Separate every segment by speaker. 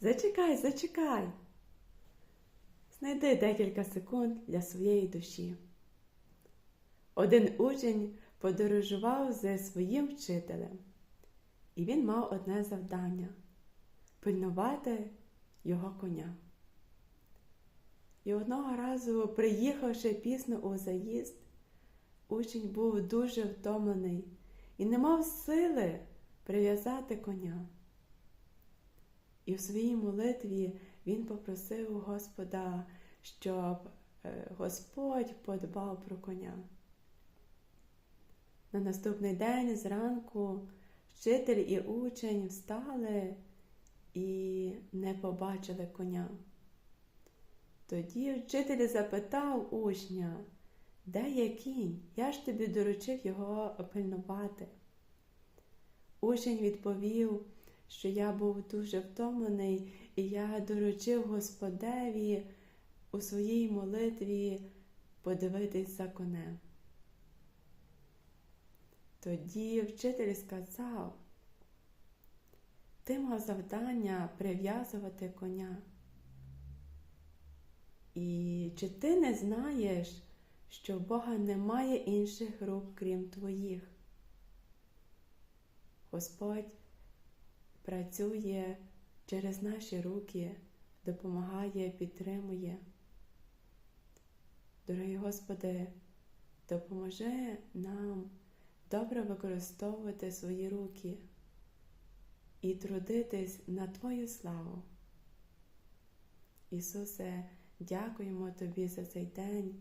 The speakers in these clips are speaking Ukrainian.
Speaker 1: Зачекай, зачекай. Знайди декілька секунд для своєї душі. Один учень подорожував зі своїм вчителем, і він мав одне завдання пильнувати його коня. І одного разу, приїхавши пізно у заїзд, учень був дуже втомлений і не мав сили прив'язати коня. І в своїй молитві він попросив у Господа, щоб е, Господь подбав про коня. На наступний день зранку вчитель і учень встали і не побачили коня. Тоді вчитель запитав учня, де є кінь? Я ж тобі доручив його пильнувати. Учень відповів, що я був дуже втомлений, і я доручив Господеві у своїй молитві подивитись за конем. Тоді вчитель сказав, ти мав завдання прив'язувати коня. І чи ти не знаєш, що в Бога немає інших рук, крім твоїх? Господь працює через наші руки, допомагає, підтримує. Дорогий Господи, допоможи нам добре використовувати свої руки і трудитись на Твою славу. Ісусе, дякуємо Тобі за цей день.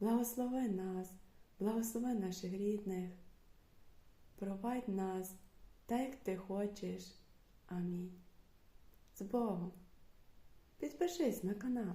Speaker 1: Благослови нас, благослови наших рідних, провадь нас так, як ти хочеш. Амінь. З Богом. Підпишись на канал.